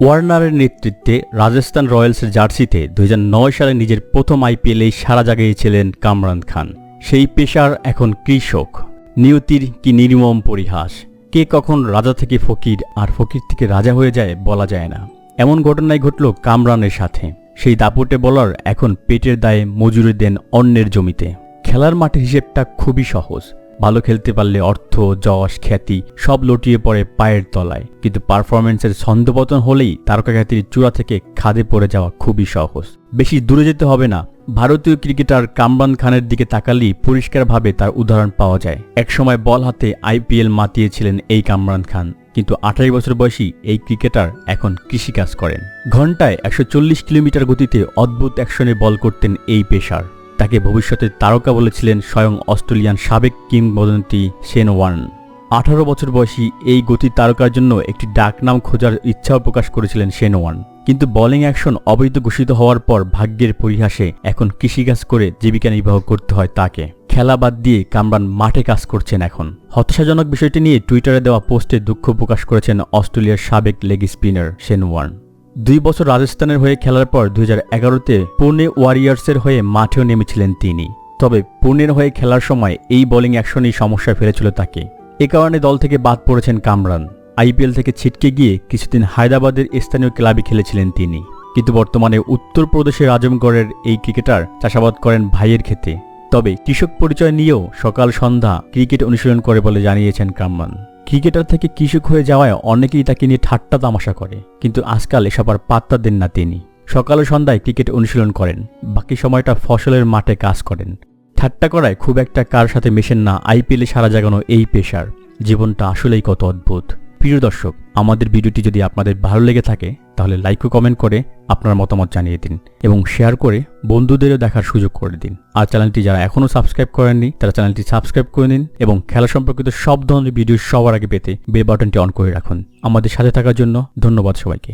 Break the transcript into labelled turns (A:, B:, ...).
A: ওয়ার্নারের নেতৃত্বে রাজস্থান রয়্যালসের জার্সিতে দুই হাজার নয় সালে নিজের প্রথম আইপিএলেই সারা জাগিয়েছিলেন কামরান খান। সেই পেশার এখন কৃষক। নিয়তির কি নির্মম পরিহাস? কে কখন রাজা থেকে ফকির আর ফকির থেকে রাজা হয়ে যায় বলা যায় না। এমন ঘটনাই ঘটল কামরানের সাথে। সেই দাপটে বলার এখন পেটের দায়ে মজুরি দেন অন্যের জমিতে। খেলার মাঠের হিসেবটা খুবই সহজ। ভালো খেলতে পারলে অর্থ, যশ, খ্যাতি সব লটিয়ে পড়ে পায়ের তলায়। কিন্তু পারফরমেন্সের ছন্দপতন হলেই তারকা খ্যাতির চূড়া থেকে খাদে পড়ে যাওয়া খুবই সহজ। বেশি দূরে যেতে হবে না। ভারতীয় ক্রিকেটার কামরান খানের দিকে তাকালেই পরিষ্কারভাবে তার উদাহরণ পাওয়া যায়। একসময় বল হাতে আইপিএল মাতিয়েছিলেন এই কামরান খান। কিন্তু আঠাশ বছর বয়সী এই ক্রিকেটার এখন কৃষিকাজ করেন। ঘন্টায় একশো চল্লিশ কিলোমিটার গতিতে অদ্ভুত অ্যাকশনে বল করতেন এই পেশার তাকে ভবিষ্যতের তারকা বলেছিলেন স্বয়ং অস্ট্রেলিয়ান সাবেক কিংবদন্তি শেন ওয়ার্ন। আঠারো বছর বয়সী এই গতির তারকার জন্য একটি ডাকনাম খোঁজার ইচ্ছাও প্রকাশ করেছিলেন শেন ওয়ার্ন। কিন্তু বোলিং অ্যাকশন অবৈধ ঘোষিত হওয়ার পর ভাগ্যের পরিহাসে এখন কৃষিকাজ করে জীবিকা নির্বাহ করতে হয় তাকে। খেলা বাদ দিয়ে কামরান মাঠে কাজ করছেন এখন। হতাশাজনক বিষয়টি নিয়ে টুইটারে দেওয়া পোস্টে দুঃখ প্রকাশ করেছেন অস্ট্রেলিয়ার সাবেক লেগ স্পিনার শেন ওয়ার্ন। দুই বছর রাজস্থানের হয়ে খেলার পর দুই হাজার এগারোতে পুনে ওয়ারিয়ার্সের হয়ে মাঠেও নেমেছিলেন তিনি। তবে পুনের হয়ে খেলার সময় এই বোলিং অ্যাকশনই সমস্যায় ফেলেছিল তাকে। এ কারণে দল থেকে বাদ পড়েছেন কামরান। আইপিএল থেকে ছিটকে গিয়ে কিছুদিন হায়দ্রাবাদের স্থানীয় ক্লাবে খেলেছিলেন তিনি। কিন্তু বর্তমানে উত্তরপ্রদেশের আজমগড়ের এই ক্রিকেটার চাষাবাদ করেন ভাইয়ের ক্ষেতে। তবে কৃষক পরিচয় নিয়েও সকাল সন্ধ্যা ক্রিকেট অনুশীলন করে বলে জানিয়েছেন কামরান ক্রিকেটার থেকে কৃষক হয়ে যাওয়ায় অনেকেই তাকে নিয়ে ঠাট্টা তামাশা করে, কিন্তু আজকাল এসব আর পাত্তা দেন না তিনি। সকাল সন্ধ্যায় ক্রিকেট অনুশীলন করেন, বাকি সময়টা ফসলের মাঠে কাজ করেন। ঠাট্টা করায় খুব একটা কার সাথে মেশেন না আইপিএলে সারা জাগানো এই পেশার। জীবনটা আসলেই কত অদ্ভুত। প্রিয় দর্শক, আমাদের ভিডিওটি যদি আপনাদের ভালো লেগে থাকে তাহলে লাইক ও কমেন্ট করে আপনার মতামত জানিয়ে দিন এবং শেয়ার করে বন্ধুদেরও দেখার সুযোগ করে দিন। আর চ্যানেলটি যারা এখনও সাবস্ক্রাইব করেননি, তারা চ্যানেলটি সাবস্ক্রাইব করে নিন এবং খেলা সম্পর্কিত সব ধরনের ভিডিও সবার আগে পেতে বে বাটনটি অন করে রাখুন। আমাদের সাথে থাকার জন্য ধন্যবাদ সবাইকে।